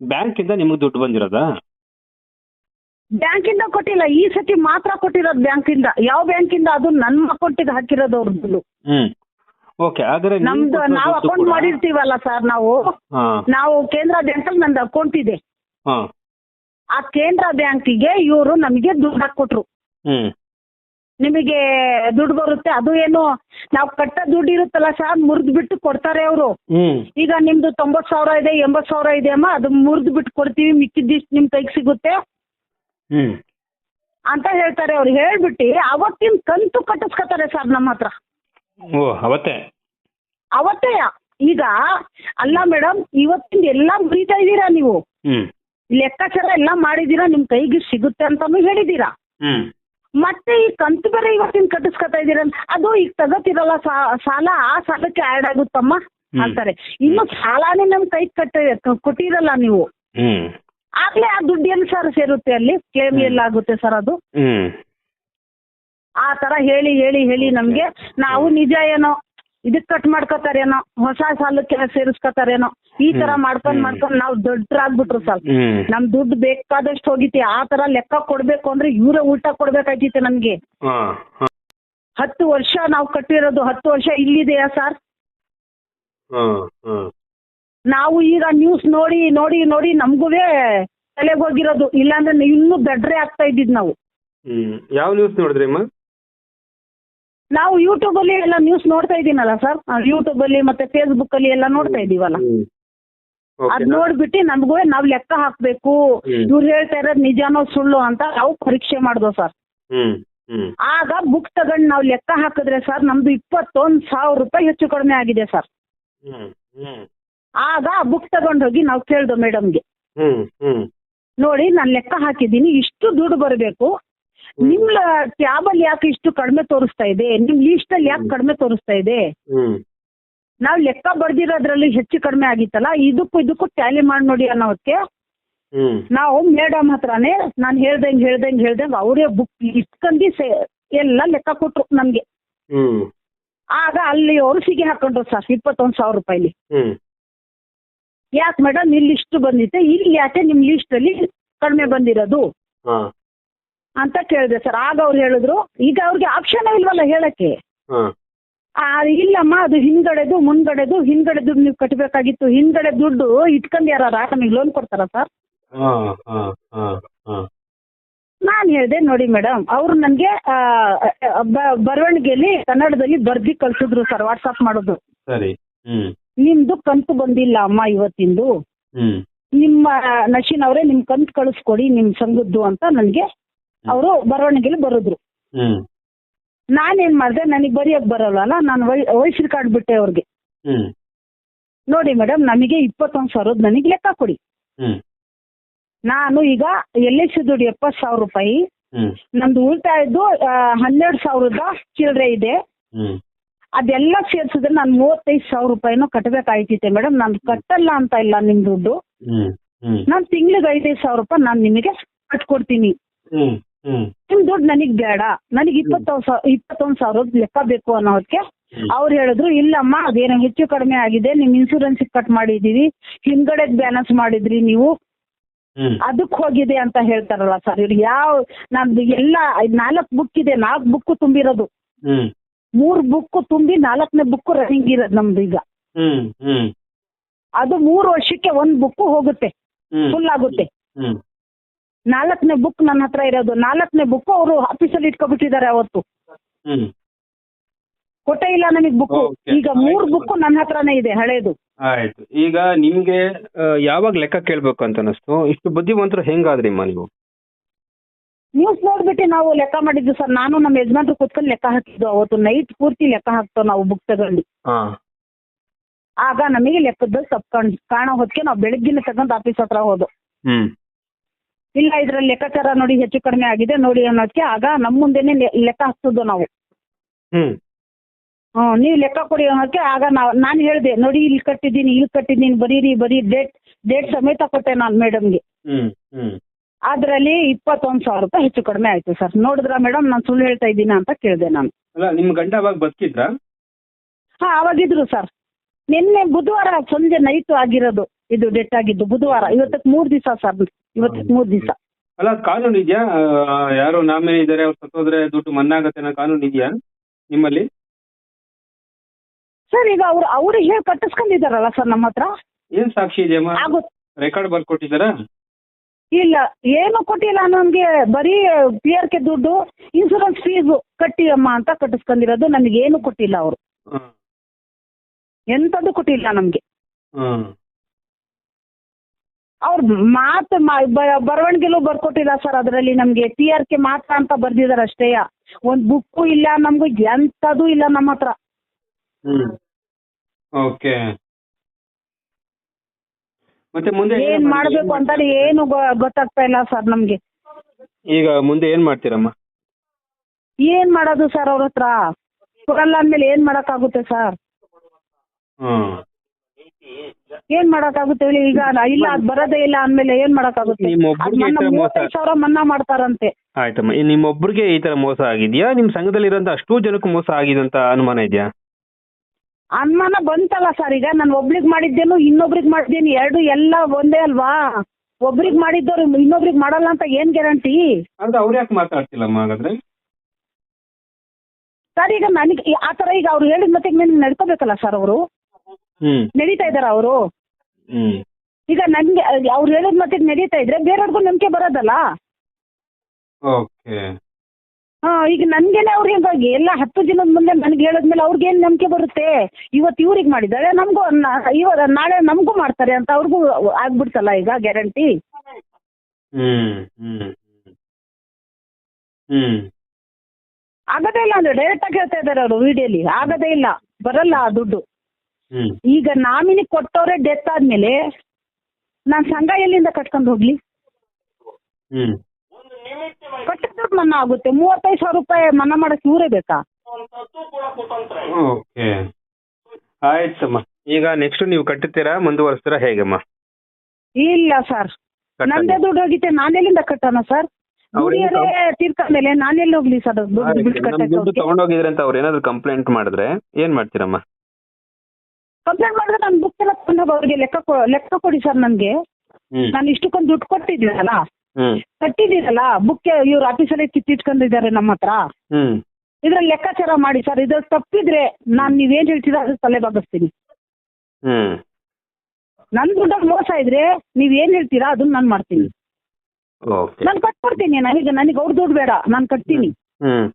ಬ್ಯಾಂಕ್ ಇಂದ ನಿಮಗೆ ದುಡ್ಡು ಬಂದಿರೋದಾ? ಬ್ಯಾಂಕಿಂದ ಕೊಟ್ಟಿಲ್ಲ. ಈ ಸತಿ ಮಾತ್ರ ಕೊಟ್ಟಿರೋದು ಬ್ಯಾಂಕಿಂದ. ಯಾವ ಬ್ಯಾಂಕಿಂದ? ಅದು ನನ್ನ ಅಕೌಂಟಿಗೆ ಹಾಕಿರೋದು ಅವ್ರದ್ದು ಹ್ಮ್. ಓಕೆ ಹಾಗಾದ್ರೆ ನೀವು ನಮ್ದು ಕೊಟ್ಟಿರೋ ನಾವು ದುಡ್ಡು ಅಕೌಂಟ್ ಕೂಡ- ಮಾಡಿರ್ತೀವಲ್ಲ ಸರ್ ನಾವು. ಹಾ. ನಾವು ಕೇಂದ್ರ ಬ್ಯಾಂಕಲ್ಲಿ ನಂದು ಅಕೌಂಟ್ ಇದೆ. ಹಾ. ಆ ಕೇಂದ್ರ ಬ್ಯಾಂಕಿಗೆ ಇವರು ನಮಗೆ ದುಡ್ಡು ಹಾಕ್ಕೊಟ್ರು. ಹ್ಮ್. ನಿಮಗೆ ದುಡ್ಡು ಬರುತ್ತೆ ಅದು ಏನು ನಾವು ಕಟ್ಟ ದುಡ್ಡು ಇರುತ್ತಲ್ಲ ಸರ್ ಮುರಿದು ಬಿಟ್ಟು ಕೊಡ್ತಾರೆ ಅವರು. ಹ್ಮ್. ಈಗ ನಿಮ್ದು ತೊಂಬತ್ತು ಸಾವಿರ ಇದೆ ಎಂಬತ್ತು ಸಾವಿರ ಇದೆ ಅಮ್ಮ ಅದು ಮುರಿದು ಬಿಟ್ಟು ಕೊಡ್ತೀವಿ ಮಿಕ್ಕಿದ್ದಿಷ್ಟು ನಿಮ್ಮ ಕೈಗೆ ಸಿಗುತ್ತೆ. ಹ್ಮ್. ಅಂತ ಹೇಳ್ತಾರೆ ಅವ್ರು. ಹೇಳ್ಬಿಟ್ಟು ಅವತ್ತಿನ ಕಂತು ಕಟ್ಟಿಸ್ಕೊತಾರೆ ಸರ್ ನಮ್ಮ ಹತ್ರ. ಓ ಅವತ್ತೇ? ಅವತ್ತೇ? ಈಗ ಅಲ್ಲ ಮೇಡಮ್ ಇವತ್ತಿಂದ ಎಲ್ಲ ಮುರಿತಾ ಇದ್ದೀರಾ ನೀವು? ಹ್ಮ್. ಲೆಕ್ಕಾಚಾರ ಎಲ್ಲ ಮಾಡಿದೀರಾ ನಿಮ್ ಕೈಗೆ ಸಿಗುತ್ತೆ ಅಂತಾನು ಹೇಳಿದೀರಾ ಹ್ಮ್. ಮತ್ತೆ ಈ ಕಂತು ಬೇರೆ ಇವತ್ತಿನ ಕಟ್ಟಿಸ್ಕೊತಾ ಇದೀರ ಅದು ಈಗ ತಗೋತಿರಲ್ಲ ಸಾಲ ಆ ಸಾಲಕ್ಕೆ ಆಡ್ ಆಗುತ್ತಮ್ಮ? ಅಂತಾರೆ. ಇನ್ನು ಸಾಲಾನೇ ನಮ್ ಕೈ ಕಟ್ಟ ಕೊಟ್ಟಿರಲ್ಲ ನೀವು? ಹ್ಮ್. ಆಗ್ಲೇ ಆ ದುಡ್ಡು ಎಲ್ಲಿ ಸರ್ ಸೇರುತ್ತೆ ಅಲ್ಲಿ? ಕ್ಲೇಮ್ ಎಲ್ಲ ಆಗುತ್ತೆ ಸರ್ ಅದು? ಆ ತರ ಹೇಳಿ ಹೇಳಿ ಹೇಳಿ ನಮ್ಗೆ. ನಾವು ನಿಜ ಏನೋ ಇದಕ್ ಕಟ್ ಮಾಡ್ಕೋತಾರೇನೋ ಹೊಸ ಸಾಲಕ್ಕೆ ಸೇರಿಸ್ಕೋತಾರೇನೋ ಈ ತರ. ಮಾಡ್ಕೊಂಡ್ ಮಾಡ್ಕೊಂಡ್ ನಾವು ದೊಡ್ಡರಾಗ್ಬಿಟ್ರು ಸರ್ ನಮ್ ದುಡ್ಡು ಬೇಕಾದಷ್ಟು ಹೋಗಿತಿ ಆ ತರ ಲೆಕ್ಕ ಕೊಡ್ಬೇಕು ಅಂದ್ರೆ ಇವ್ರ ಊಟ ಕೊಡ್ಬೇಕಾಯ್ತಿತ್ತು ನಮ್ಗೆ. ಹತ್ತು ವರ್ಷ ನಾವು ಕಟ್ಟಿರೋದು ಹತ್ತು ವರ್ಷ ಇಲ್ಲಿದೆಯಾ ಸರ್? ನಾವು ಈಗ ನ್ಯೂಸ್ ನೋಡಿ ನೋಡಿ ನೋಡಿ ನಮ್ಗೂ ತಲೆಗೆ ಹೋಗಿರೋದು ಇಲ್ಲಾಂದ್ರೆ ಇನ್ನೂ ಬೆಡ್ರೆ ಆಗ್ತಾ ಇದ್ದಿದ್ ನಾವು. ಯಾವ ನ್ಯೂಸ್ ನೋಡಿದ್ರಿ ಅಮ್ಮ? ನಾವು ಯೂಟ್ಯೂಬ್ ಅಲ್ಲಿ ಎಲ್ಲ ನ್ಯೂಸ್ ನೋಡ್ತಾ ಇದೀನಲ್ಲ ಸರ್ ಯೂಟ್ಯೂಬ್ ಅಲ್ಲಿ ಮತ್ತೆ ಫೇಸ್ಬುಕ್ ಅಲ್ಲಿ ಎಲ್ಲ ನೋಡ್ತಾ ಇದೀವಲ್ಲ ಅದ್? ನೋಡ್ಬಿಟ್ಟು ನಮ್ಗೂ ನಾವ್ ಲೆಕ್ಕ ಹಾಕ್ಬೇಕು. ಇವ್ರು ಹೇಳ್ತಾ ಇರೋದ್ ನಿಜಾನೋ ಸುಳ್ಳು ಅಂತ ನಾವು ಪರೀಕ್ಷೆ ಮಾಡ್ದೋ ಸರ್ ಆಗ ಬುಕ್ ತಗೊಂಡ್ ನಾವ್ ಲೆಕ್ಕ ಹಾಕಿದ್ರೆ ಸರ್ ನಮ್ದು ಇಪ್ಪತ್ತೊಂದ್ ಸಾವಿರ ರೂಪಾಯಿ ಹೆಚ್ಚು ಕಡಿಮೆ ಆಗಿದೆ ಸರ್ ಆಗ ಬುಕ್ ಬುಕ್ ತಗೊಂಡೋಗಿ ನಾವು ಕೇಳ್ದೋ ಮೇಡಮ್ಗೆ ನೋಡಿ ನಾನು ಲೆಕ್ಕ ಹಾಕಿದ್ದೀನಿ ಇಷ್ಟು ದುಡ್ಡು ಬರಬೇಕು. ನಿಮ್ ಟ್ಯಾಬ್ ಅಲ್ಲಿ ಯಾಕೆ ಇಷ್ಟು ಕಡಿಮೆ ತೋರಿಸ್ತಾ ಇದೆ? ನಿಮ್ ಲೀಸ್ಟ್ ಅಲ್ಲಿ ಯಾಕೆ ಕಡಿಮೆ ತೋರಿಸ್ತಾ ಇದೆ? ನಾವ್ ಲೆಕ್ಕ ಬರ್ದಿರೋದ್ರಲ್ಲಿ ಹೆಚ್ಚು ಕಡಿಮೆ ಆಗಿತ್ತಲ್ಲ ಇದಕ್ಕೂ ಇದಕ್ಕೂ ಟ್ಯಾಲಿ ಮಾಡಿ ನೋಡಿ ಅನ್ನೋದಕ್ಕೆ ನಾವು ಮೇಡಮ್ ಹತ್ರನೇ ನಾನು ಹೇಳ್ದಂಗೆ ಹೇಳ್ದಂಗೆ ಹೇಳ್ದಂಗೆ ಅವರೇ ಬುಕ್ ಇಟ್ಕೊಂಡು ಎಲ್ಲ ಲೆಕ್ಕ ಕೊಟ್ರು ನಮ್ಗೆ. ಆಗ ಅಲ್ಲಿ ಅವರು ಸಿಗಿ ಹಾಕೊಂಡ್ರು ಸರ್ ಇಪ್ಪತ್ತೊಂದು ಸಾವಿರ ರೂಪಾಯಿಲಿ. ಹ್ಮ್. ಯಾಕೆ ಮೇಡಮ್ ಇಲ್ಲಿ ಇಷ್ಟು ಬಂದಿತ್ತೆ ಇಲ್ಲಿ ಯಾಕೆ ನಿಮ್ ಲಿಸ್ಟ್ ಅಲ್ಲಿ ಕಡಿಮೆ ಬಂದಿರೋದು? ಅಂತ ಕೇಳಿದೆ ಸರ್. ಆಗ ಅವ್ರು ಹೇಳಿದ್ರು ಈಗ ಅವ್ರಿಗೆ ಆಪ್ಷನ್ ಇಲ್ವಲ್ಲ ಹೇಳಕ್ಕೆ? ಆ, ಇಲ್ಲಮ್ಮ ಅದು ಹಿಂದ್ಗಡೆದು ಮುಂದ್ಗಡೆದು ಹಿಂದ್ಗಡೆ ದುಡ್ಡು ನೀವು ಕಟ್ಟಬೇಕಾಗಿತ್ತು ಹಿಂದಡೆ ದುಡ್ಡು ಇಟ್ಕೊಂಡು ಯಾರ ನಮಗೆ ಲೋನ್ ಕೊಡ್ತಾರಾ ಸರ್? ನಾನ್ ಹೇಳಿದೆ ನೋಡಿ ಮೇಡಮ್ ಅವರು ನನಗೆ ಬರವಣಿಗೆಯಲ್ಲಿ ಕನ್ನಡದಲ್ಲಿ ಬರ್ದಿ ಕಳ್ಸಿದ್ರು ಸರ್ ವಾಟ್ಸಪ್ ಮಾಡೋದು. ನಿಮ್ದು ಕಂತು ಬಂದಿಲ್ಲ ಅಮ್ಮ ಇವತ್ತಿಂದು. ನಿಮ್ಮ ನಶೀನ್ ಅವರೇ ನಿಮ್ ಕಂತು ಕಳಿಸ್ಕೊಡಿ ನಿಮ್ ಸಂಘದ್ದು ಅಂತ ನನಗೆ ಅವರು ಬರವಣಿಗೆಲಿ ಬರೋದ್ರು. ನಾನೇನ್ ಮಾಡ್ದೆ ನನಗೆ ಬರೆಯೋಕೆ ಬರೋಲ್ಲ ನಾನು ವಯಸ್ಸಿನ ಕಾರ್ಡ್ ಬಿಟ್ಟೆ ಅವ್ರಿಗೆ. ನೋಡಿ ಮೇಡಮ್ ನಮಗೆ ಇಪ್ಪತ್ತೊಂದು ಸಾವಿರದ ನನಗೆ ಲೆಕ್ಕ ಕೊಡಿ. ನಾನು ಈಗ ಎಲ್ ಐ ಸಿ ದುಡ್ಡು ಎಪ್ಪತ್ತು ಸಾವಿರ ರೂಪಾಯಿ ನಮ್ದು ಉಳಿತಾಯದ್ದು ಹನ್ನೆರಡು ಸಾವಿರದ ಚಿಲ್ಲರೆ ಇದೆ. ಅದೆಲ್ಲ ಸೇರಿಸಿದ್ರೆ ನಾನು ಮೂವತ್ತೈದು ಸಾವಿರ ರೂಪಾಯಿನೂ ಕಟ್ಟಬೇಕಾಯ್ತಿತ್ತೆ ಮೇಡಮ್. ನಾನು ಕಟ್ಟಲ್ಲ ಅಂತ ಇಲ್ಲ ನಿಮ್ ದುಡ್ಡು. ನಾನು ತಿಂಗ್ಳಿಗೆ ಐದೈದು ಸಾವಿರ ರೂಪಾಯಿ ನಾನು ನಿಮಗೆ ಕಟ್ಕೊಡ್ತೀನಿ. ನಿಮ್ ದುಡ್ಡು ನನಗೆ ಬೇಡ. ನನಗೆ ಇಪ್ಪತ್ತೊಂದ್ ಸಾವಿರ ಇಪ್ಪತ್ತೊಂದು ಸಾವಿರದ ಲೆಕ್ಕ ಬೇಕು ಅನ್ನೋದಕ್ಕೆ. ಅವ್ರು ಹೇಳಿದ್ರು ಇಲ್ಲಮ್ಮ ಅದೇನೋ ಹೆಚ್ಚು ಕಡಿಮೆ ಆಗಿದೆ ನಿಮ್ ಇನ್ಸೂರೆನ್ಸ್ ಕಟ್ ಮಾಡಿದೀವಿ ಹಿಂದ್ಗಡೆ ಬ್ಯಾಲೆನ್ಸ್ ಮಾಡಿದ್ರಿ ನೀವು. ಅದಕ್ ಅದಕ್ಕೆ ಹೋಗಿದೆ ಅಂತ ಹೇಳ್ತಾರಲ್ಲ ಸರ್. ಇವ್ರು ಯಾವ ನಮ್ದು ಎಲ್ಲ ನಾಲ್ಕು ಬುಕ್ ಇದೆ ನಾಲ್ಕು ಬುಕ್ ತುಂಬಿರೋದು. ಮೂರ್ ಬುಕ್ ತುಂಬಿ ನಾಲ್ಕನೇ ಬುಕ್ ರನ್ನಿಂಗ್ ಇರೋದು ನಮ್ದು ಈಗ. ಅದು ಮೂರು ವರ್ಷಕ್ಕೆ ಒಂದ್ ಬುಕ್ ಹೋಗುತ್ತೆ. ಫುಲ್ ಆಗುತ್ತೆ. ನಾಲ್ಕನೇ ಬುಕ್ ನನ್ನ ಹತ್ರ ಇರೋದು. ನಾಲ್ಕನೇ ಬುಕ್ ಅವರು ಆಫೀಸಲ್ಲಿ ಇಟ್ಕೊಬಿಟ್ಟಿದ್ದಾರೆ ಅವತ್ತು. ಹ್ಮ್. ಕೊಟ್ಟೇ ಇಲ್ಲ ನನಗೆ ಬುಕ್ Okay, ಈಗ ಮೂರ್ ಬುಕ್ ನನ್ನ ಹತ್ರನೇ ಇದೆ ಹಳೇದು. ಆಯ್ತು. ಈಗ ನಿಮ್ಗೆ ಆ, ಯಾವಾಗ ಲೆಕ್ಕ ಕೇಳ್ಬೇಕು ಅಂತ ಅನಿಸ್ತು ಇಷ್ಟು ಬುದ್ಧಿವಂತರು ಹೆಂಗಾದ್ರಿಮ್ಮ ನೀವು? ನ್ಯೂಸ್ ನೋಡ್ಬಿಟ್ಟು ನಾವು ಲೆಕ್ಕ ಮಾಡಿದ್ದು ಸರ್. ನಾನು ನಮ್ಮ ಯಜಮಾನ್ರು ಕೂತ್ಕೊಂಡು ಲೆಕ್ಕ ಹಾಕಿದ್ದು. ಅವತ್ತು ನೈಟ್ ಪೂರ್ತಿ ಲೆಕ್ಕ ಹಾಕ್ತೇವೆ ನಾವು ಬುಕ್ ತಗೊಂಡು. ಹಾ. ಆಗ ನಮಗೆ ಲೆಕ್ಕದ ತಪ್ಕೊಂಡು ಕಾಣೋ ಹೊತ್ತಿಗೆ ನಾವು ಬೆಳಗ್ಗಿನ ತಗೊಂಡು ಆಫೀಸ್ ಹತ್ರ ಹೋದು. ಹ್ಮ್. ಇಲ್ಲ ಇದ್ರಲ್ಲಿ ಲೆಕ್ಕಾಚಾರ ನೋಡಿ ಹೆಚ್ಚು ಕಡಿಮೆ ಆಗಿದೆ ನೋಡಿ ಅನ್ನೋದಕ್ಕೆ ಆಗ ನಮ್ಮ ಮುಂದೆನೆ ಲೆ- ಲೆಕ್ಕ ಹಾಕ್ತಿದ್ದು ನಾವು. ಹ್ಮ್. ಹ್ಮ್ ನೀವು ಲೆಕ್ಕ ಕೊಡಿ ಅನ್ನೋದಕ್ಕೆ ಆಗ ನಾವು ನಾನು ಹೇಳಿದೆ ನೋಡಿ ಇಲ್ಲಿ ಕಟ್ಟಿದ್ದೀನಿ ಇಲ್ಲಿ ಕಟ್ಟಿದ್ದೀನಿ ಬರೀರಿ ಬರೀ ಡೇಟ್ ಡೇಟ್ ಸಮೇತ ಕೊಟ್ಟೆ ನಾನು ಮೇಡಮ್ಗೆ. ಹ್ಮ್ ಹ್ಮ್. ಅದರಲ್ಲಿ ಇಪ್ಪತ್ತೊಂದು ಸಾವಿರ ರೂಪಾಯಿ ಹೆಚ್ಚು ಕಡಿಮೆ ಆಯ್ತು ಸರ್. ನೋಡಿದ್ರಾ ಮೇಡಮ್ ನಾನು ಸುಳ್ಳು ಹೇಳ್ತಾ ಇದ್ದೀನಿ ಅಂತ ಕೇಳಿದೆ ನಾನು. ಅಲ್ಲ ನಿಮ್ ಗಂಡ ಅವಾಗ ಬದುಕಿದ್ರ? ಹಾ ಅವಾಗಿದ್ರು ಸರ್. ನಿನ್ನೆ ಬುಧವಾರ ಸಂಜೆ ನೈಟ್ ಆಗಿರೋದು ಇದು ಡೆತ್ ಆಗಿದ್ದು ಬುಧವಾರ. ಇವತ್ತಕ್ಕೆ ಮೂರ್ ದಿವಸ ಸರ್ ಇವತ್ತಕ್ಕೆ ಮೂರ್ ದಿವಸ. ಅಲ್ಲ ಕಾನೂನು ಇದೆಯಾ? ಯಾರು ನಾಮಿನಿ ಇದಾರೆ ಅವ್ರು ಸತ್ತೋದ್ರೆ ದುಡ್ಡು ಮನ್ನಾಗತ್ತೆ ಅನ್ನೋ ಕಾನೂನು ಇದೆಯಾ ನಿಮ್ಮಲ್ಲಿ? ಸರ್ ಈಗ ಅವ್ರು ಅವ್ರು ಹೇಳಿ ಕಟ್ಟಿಸ್ಕೊಂಡಿದಾರಲ್ಲ ಸರ್ ನಮ್ಮ ಹತ್ರ? ಏನ್ ಸಾಕ್ಷಿ ಇದೆಯಮ್ಮ ಆಗು ರೆಕಾರ್ಡ್ ಬರ್ಕೊಟ್ಟಿದ್ದಾರಾ ಇಲ್ಲ ಏನು ಕೊಟ್ಟಿಲ್ಲ ನಮ್ಗೆ ಬರೀ ಪಿ ಆರ್ ಕೆ ದುಡ್ಡು ಇನ್ಸೂರೆನ್ಸ್ ಫೀಸು ಕಟ್ಟಿ ಅಮ್ಮ ಅಂತ ಕಟ್ಟಿಸ್ಕೊಂಡಿರೋದು ನನಗೆ ಏನು ಕೊಟ್ಟಿಲ್ಲ ಅವರು. ಹ್ಮ್ ಎಂಥದ್ದು ಕೊಟ್ಟಿಲ್ಲ ನಮ್ಗೆ. ಅವ್ರ ಮಾತು ಬರವಣಿಗೆಲೂ ಬರ್ಕೊಟ್ಟಿಲ್ಲ ಸರ್ ಅದರಲ್ಲಿ ನಮ್ಗೆ ಟಿ ಆರ್ ಕೆ ಮಾತ್ರ ಅಂತ ಬರ್ದಿದಾರೆ ಅಷ್ಟೇ. ಒಂದ್ ಬುಕ್ಕು ಇಲ್ಲ ನಮ್ಗೆ ಎಂತದೂ ಇಲ್ಲ ನಮ್ಮ ಹತ್ರ. ಓಕೆ. ಮತ್ತೆ ಮುಂದೆ ಏನ್ ಮಾಡ್ಬೇಕು ಅಂತ ಏನು ಗೊತ್ತಾಗ್ತಾ ಇಲ್ಲ ಸರ್ ನಮ್ಗೆ. ಈಗ ಮುಂದೆ ಏನ್ ಮಾಡ್ತೀರಮ್ಮ? ಏನ್ ಮಾಡೋದು ಸರ್ ಅವ್ರ ಹತ್ರ? ಕೊಡಲ್ಲ ಅಂದ್ಮೇಲೆ ಏನ್ ಮಾಡಕ್ಕಾಗುತ್ತೆ ಸರ್? ಹ್ಮ್ ಏನ್ ಮಾಡಕ್ಕಾಗುತ್ತೆ ಹೇಳಿ ಈಗ ಇಲ್ಲ ಅದ್ ಬರೋದೇ ಇಲ್ಲ ಅಂದ್ಮೇಲೆ ಏನ್ ಮಾಡಕ್ಕಾಗುತ್ತೆ? ನಿಮ್ಮ ಅದ್ ಒಬ್ರಿಗೆ ಮನ್ನಾ ಈ ತರ ಮೋಸ ಮೂವತ್ತೈದು ಸಾವಿರ ಮನ್ನಾ ಮಾಡ್ತಾರಂತೆ. ಆಯ್ತಮ್ಮ ಈ ನಿಮ್ಮೊಬ್ರಿಗೆ ಈ ತರ ಮೋಸ ಆಗಿದ್ಯಾ? ನಿಮ್ ಸಂಘದಲ್ಲಿರೋಂತ ಅಷ್ಟು ಜನಕ್ಕೂ ಮೋಸ ಆಗಿದೆ ಅಂತ ಅನುಮಾನ ಇದೆಯಾ? ಅನುಮಾನ ಬಂತಲ್ಲ ಸರ್ ಈಗ ನಾನು ಒಬ್ಳಿಗ್ ಮಾಡಿದ್ದೇನು ಇನ್ನೊಬ್ರಿಗೆ ಮಾಡಿದ್ದೇನು ಎರಡು ಎಲ್ಲ ಒಂದೇ ಅಲ್ವಾ? ಒಬ್ರಿಗೆ ಮಾಡಿದ್ದವ್ರು ಇನ್ನೊಬ್ರಿಗೆ ಮಾಡಲ್ಲ ಅಂತ ಏನ್ ಗ್ಯಾರಂಟಿ ಅಂದ್ರೆ ಅವ್ರು ಯಾಕೆ ಮಾತಾಡ್ತಿಲ್ಲಮ್ಮ ಹಾಗಾದ್ರೆ? ಸರ್ ಈಗ ನನಗೆ ಆ ತರ ಈಗ ಅವ್ರು ಹೇಳಿದ ಮತ್ತೆ ನಡ್ಕೋಬೇಕಲ್ಲ ಸರ್ ಅವರು? ನಡೀತಾ ಇದಾರ ಅವರು. ಹ್ಮ್. ಈಗ ನನ್ಗೆ ಅವ್ರು ಹೇಳಿದ ಮತ್ತೆ ನಡೀತಾ ಇದ್ರೆ ಬೇರೆಯವ್ರಿಗೂ ನಂಬಿಕೆ ಬರೋದಲ್ಲ? ಓಕೆ. ಹಾ ಈಗ ನನ್ಗೇನೆ ಅವ್ರಿಗೆ ಹಿಂಗಾಗಿ ಎಲ್ಲ ಹತ್ತು ಜನದ ಮುಂದೆ ನನ್ಗೆ ಹೇಳಿದ್ಮೇಲೆ ಅವ್ರಿಗೆ ಏನ್ ನಂಬಿಕೆ ಬರುತ್ತೆ? ಇವತ್ತು ಇವ್ರಿಗೆ ಮಾಡಿದ್ದಾರೆ ನಮಗೂ ಇವಾಗ ನಾಳೆ ನಮಗೂ ಮಾಡ್ತಾರೆ ಅಂತ ಅವ್ರಿಗೂ ಆಗ್ಬಿಡ್ತಲ್ಲ ಈಗ ಗ್ಯಾರಂಟಿ? ಹ್ಮ್ ಹ್ಮ್ ಹ್ಮ್. ಆಗದೇ ಇಲ್ಲ ಅಂದ್ರೆ ಡೈರೆಕ್ಟ್ ಆಗಿ ಹೇಳ್ತಾ ಇದಾರೆ ಅವರು ವಿಡಿಯೋಲಿ ಆಗದೇ ಇಲ್ಲ. ಬರಲ್ಲ ಆ ದುಡ್ಡು. ಈಗ ನಾಮಿನಿ ಕೊಟ್ಟವ್ರೆ ಡೆತ್ ಆದ್ಮೇಲೆ ನಾನ್ ಸಂಘ ಎಲ್ಲಿಂದ ಕಟ್ಕೊಂಡ್ ಹೋಗ್ಲಿ? ದುಡ್ಡು ಮನ್ನಾ ಆಗುತ್ತೆ. ಮೂವತ್ತೈದು ಸಾವಿರ ರೂಪಾಯಿ ಮನ್ನಾ ಮಾಡಕ್ ಇವರೇ ಬೇಕಾ? ಓಕೆ. ಆಯ್ತಮ್ಮ. ಈಗ ನೆಕ್ಸ್ಟ್ ನೀವು ಕಟ್ಟುತ್ತೀರಾ ಮುಂದುವರಿಸ್ತೀರಾ ಹೇಗಮ್ಮ? ಇಲ್ಲ ಸರ್ ನಂದೇ ದುಡ್ಡು ಹೋಗಿತ್ತೆ ನಾನೆಲ್ಲಿಂದ ಕಟ್ಟೋಣ ಸರ್ ತೀರ್ಕೊಂಡ್ಮೇಲೆ ನಾನೆಲ್ಲಿ ಹೋಗ್ಲಿ ಸರ್ ದುಡ್ಡು ದುಡ್ಡು ತಗೊಂಡೋಗಿದ್ರೆ ಅಂತ ಅವ್ರು ಏನಾದ್ರು ಕಂಪ್ಲೇಂಟ್ ಮಾಡಿದ್ರೆ ಏನ್ ಮಾಡ್ತೀರಮ್ಮ? ಕಂಪ್ಲೇಂಟ್ ಮಾಡಿದ್ರೆ ನಾನು ಬುಕ್ ಎಲ್ಲ ತಗೊಂಡು ಅವ್ರಿಗೆ ಲೆಕ್ಕ ಕೊ- ಲೆಕ್ಕ ಕೊಡಿ ಸರ್ ನನಗೆ. ಹ್ಮ್. ನಾನು ಇಷ್ಟಕ್ಕೊಂದು ದುಡ್ಡು ಕೊಟ್ಟಿದ್ದೀನಲ್ಲ. ಹ್ಮ್. ಕಟ್ಟಿದ್ದೀರಲ್ಲ ಬುಕ್ ಇವ್ರು ಆಫೀಸಲ್ಲಿ ಕಿತ್ತಿಟ್ಕೊಂಡಿದ್ದಾರೆ ನಮ್ಮ ಹತ್ರ. ಹ್ಮ್. ಇದ್ರಲ್ಲಿ ಲೆಕ್ಕಾಚಾರ ಮಾಡಿ ಸರ್ ಇದ್ರ ತಪ್ಪಿದ್ರೆ ನಾನು ನೀವೇನ್ ಹೇಳ್ತೀರ ಅದು ತಲೆ ಬಾಗಿಸ್ತೀನಿ. ಹ್ಮ್. ನನ್ನ ದುಡ್ಡಲ್ಲಿ ಮೋಸ ಇದ್ರೆ ನೀವ್ ಏನ್ ಹೇಳ್ತೀರಾ ಅದನ್ನ ನಾನು ಮಾಡ್ತೀನಿ. ಓಕೆ ನಾನು ಕಟ್ಕೊಡ್ತೀನಿ ನನಗೆ ನನಗೆ ಅವ್ರ ದುಡ್ಡು ಬೇಡ ನಾನು ಕಟ್ತೀನಿ. ಹ್ಮ್.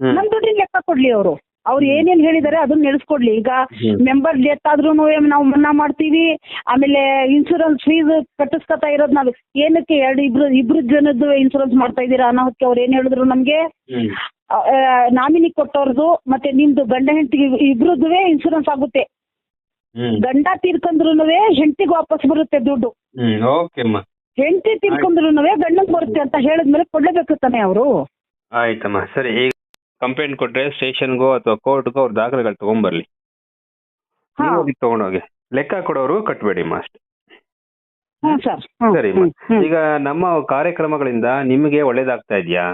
ಹ್ಮ್. ನನ್ನ ದುಡ್ಡಿನ ಲೆಕ್ಕ ಕೊಡ್ಲಿ ಅವರು. ಅವ್ರು ಏನೇನ್ ಹೇಳಿದಾರೆ ಅದನ್ನ ನೆಲೆಸ್ಕೊಡ್ಲಿ ಈಗ. ಮೆಂಬರ್ ಡೆತ್ ಆದ್ರೂ ನಾವು ಮನ್ನಾ ಮಾಡ್ತೀವಿ ಆಮೇಲೆ ಇನ್ಶೂರೆನ್ಸ್ ಫೀಸ್ ಕಟ್ಟಿಸ್ಕೊತಾ ಇರೋದ್ ನಾವು. ಏನಕ್ಕೆ ಎರಡು ಇಬ್ರು ಇಬ್ರು ಜನದ್ದು ಇನ್ಶೂರೆನ್ಸ್ ಮಾಡ್ತಾ ಇದೀರಾ ಅನ್ನೋದಕ್ಕೆ ಅವ್ರು ಏನ್ ಹೇಳಿದ್ರು ನಮ್ಗೆ? ನಾಮಿನಿ ಕೊಟ್ಟವ್ರದ್ದು ಮತ್ತೆ ನಿಮ್ದು ಗಂಡ ಹೆಂಡತಿ ಇಬ್ರದ್ದುವೆ ಇನ್ಶೂರೆನ್ಸ್ ಆಗುತ್ತೆ. ಗಂಡ ತೀರ್ಕೊಂಡ್ರು ಹೆಂಡತಿಗೆ ವಾಪಸ್ ಬರುತ್ತೆ ದುಡ್ಡು. ಹೆಂಡತಿ ತೀರ್ಕೊಂಡ್ರು ಗಂಡನ್ ಬರುತ್ತೆ ಅಂತ ಹೇಳಿದ್ಮೇಲೆ ಕೊಡ್ಲೇಬೇಕು ತಾನೆ ಅವರು? ಆಯ್ತಮ್ಮ ಸರಿ ಕಂಪ್ಲೇಂಟ್ ಕೊಟ್ರೆ ಸ್ಟೇಷನ್ಗೋ ಅಥವಾ ಕೋರ್ಟ್ಗೋ ಅವ್ರ ದಾಖಲೆಗಳು ತಗೊಂಬರ್ಲಿ. ಹಾ. ನೀವು ಹೋಗಿ ತಗೊಂಡೋಗಿ. ಲೆಕ್ಕ ಕೊಡೋರು ಕಟ್ಬೇಡಿ ಮಾಸ್ಟ್ ಅಷ್ಟೇ ಹ್ಞೂ ಸರ್ ಸರಿ ಅಮ್ಮ ಈಗ ನಮ್ಮ ಕಾರ್ಯಕ್ರಮಗಳಿಂದ ನಿಮಗೆ ಒಳ್ಳೇದಾಗ್ತಾ ಇದೆಯಾ?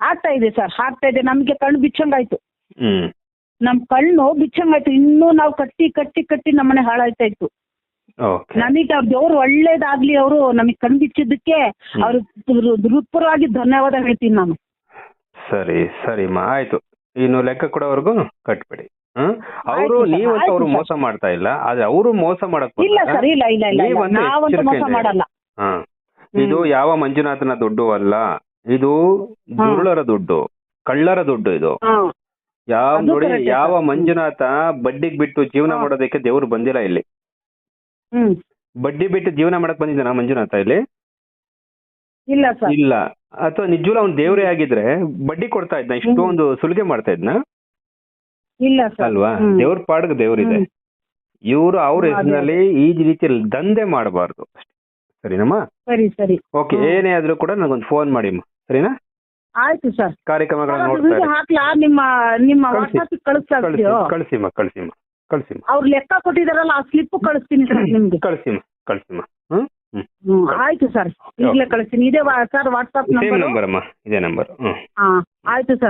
ಆಗ್ತಾ ಇದೆ ಸರ್ ಆಗ್ತಾ ಇದೆ. ನಮ್ಗೆ ಕಣ್ಣು ಬಿಚ್ಚಂಗಾಯ್ತು. ಹ್ಮ್. ನಮ್ ಕಣ್ಣು ಬಿಚ್ಚಂಗಾಯ್ತು. ಇನ್ನೂ ನಾವು ಕಟ್ಟಿ ಕಟ್ಟಿ ಕಟ್ಟಿ ನಮ್ಮನೆ ಹಾಳಾಯ್ತಾ ಇತ್ತು. ಓಕೆ. ನಮಗೆ ಅವ್ರ ದೇವ್ರು ಒಳ್ಳೇದಾಗ್ಲಿ ಅವರು. ನಮಗೆ ಕಣ್ಣು ಬಿಚ್ಚಿದ್ದಕ್ಕೆ ಅವ್ರು ಹೃತ್ಪೂರ್ವವಾಗಿ ಧನ್ಯವಾದ ಹೇಳ್ತೀನಿ ನಾನು. ಸರಿ ಸರಿಮ್ಮ ಆಯ್ತು. ಇನ್ನು ಲೆಕ್ಕ ಕೊಡೋವರೆಗೂ ಕಟ್ಬಿಡಿ. ಹ್ಮ್? ಅವರು ನೀವಂತ ಅವ್ರು ಮೋಸ ಮಾಡ್ತಾ ಇಲ್ಲ ಆದ್ರೆ ಅವರು ಮೋಸ ಮಾಡಕ್ ಇಲ್ಲ ಬಂದಾಗ ಸರ್ ಇಲ್ಲ ಇಲ್ಲ ಇಲ್ಲ ಇಲ್ಲ. ನೀವಂತೂ ನಾವಂತೂ ಮೋಸ ಎಚ್ಚರಿಕೆಯಿಂದ ಮಾಡಲ್ಲ. ಹಾ. ಇದು ಯಾವ ಮಂಜುನಾಥನ ದುಡ್ಡು ಅಲ್ಲ ಇದು. ದುರುಳರ ದುಡ್ಡು ಕಳ್ಳರ ದುಡ್ಡು ಇದು. ಯಾವ ಅದು ನೋಡಿ correct ಯಾವ. ಮಂಜುನಾಥ ಬಡ್ಡಿಗ್ ಬಿಟ್ಟು ಜೀವನ ಹಾ. ಮಾಡೋದಕ್ಕೆ ದೇವ್ರು ಬಂದಿಲ್ಲ ಇಲ್ಲಿ? ಹ್ಮ್. ಬಡ್ಡಿ ಬಿಟ್ಟು ಜೀವನ ಮಾಡಕ್ ಬಂದಿದ್ದಾನ ಮಂಜುನಾಥ ಇಲ್ಲಿ? ಇಲ್ಲ ಸರ್. ಇಲ್ಲ. ಅಥವಾ ನಿಜವೂ ಅವ್ನು ದೇವ್ರೇ ಆಗಿದ್ರೆ ಬಡ್ಡಿ ಕೊಡ್ತಾ ಇದ್ನ ಇಷ್ಟೊಂದು ಸುಲಿಗೆ ಮಾಡ್ತಾ ಇದ್ನ? ಇಲ್ಲ ಸರ್. ಅಲ್ವಾ. ದೇವ್ರ ಪಾಡ್ಗೆ ದೇವ್ರಿದೆ. ಇವರು ಅವ್ರ ಹೆಸರಿನಲ್ಲಿ ಈ ರೀತಿ ದಂಧೆ ಮಾಡಬಾರ್ದು. ಸರಿನಮ್ಮ? ಸರಿ ಸರಿ. ಓಕೆ ಏನೇ ಆದ್ರೂ ಕೂಡ ನನಗೊಂದು ಫೋನ್ ಮಾಡಿಮ್ಮ ಸರಿನಾ? ಆಯ್ತು ಸರ್. ಕಾರ್ಯಕ್ರಮಗಳನ್ನ ನೋಡ್ತಾ ವಿಡಿಯೋ ಇರಿ. ಹಾಕ್ಲಾ? ನಿಮ್ಮ ನಿಮ್ಮ ಕಳ್ಸಿ. ವಾಟ್ಸ್ಆಪ್ ಕಳಿಸ್ತಾ ಕಳಿಸಿ ಕಳಿಸಿಮ್ಮ ಕಳಿಸಿಮ್ಮ ಕಳಿಸಿಮ್ಮ ಅವ್ರು ಲೆಕ್ಕ ಕೊಟ್ಟಿದಾರಲ್ಲ ಆ ಸ್ಲಿಪ್ ಕಳಿಸ್ತೀನಿ ಸರ್ ನಿಮ್ಗೆ. ಕಳಿಸಿಮ್ಮ ಕಳಿಸಿಮ್ಮ ಹ್ಮ್. ಆಯ್ತು ಸರ್. ಈಗಲೇ ಕಳಿಸ್ತೀನಿ. ಇದೇ sir WhatsApp same number number ಅಮ್ಮ. ಇದೇ ನಂಬರ್ ಹ್ಮ್. ಹಾ ಆಯ್ತು ಸರ್.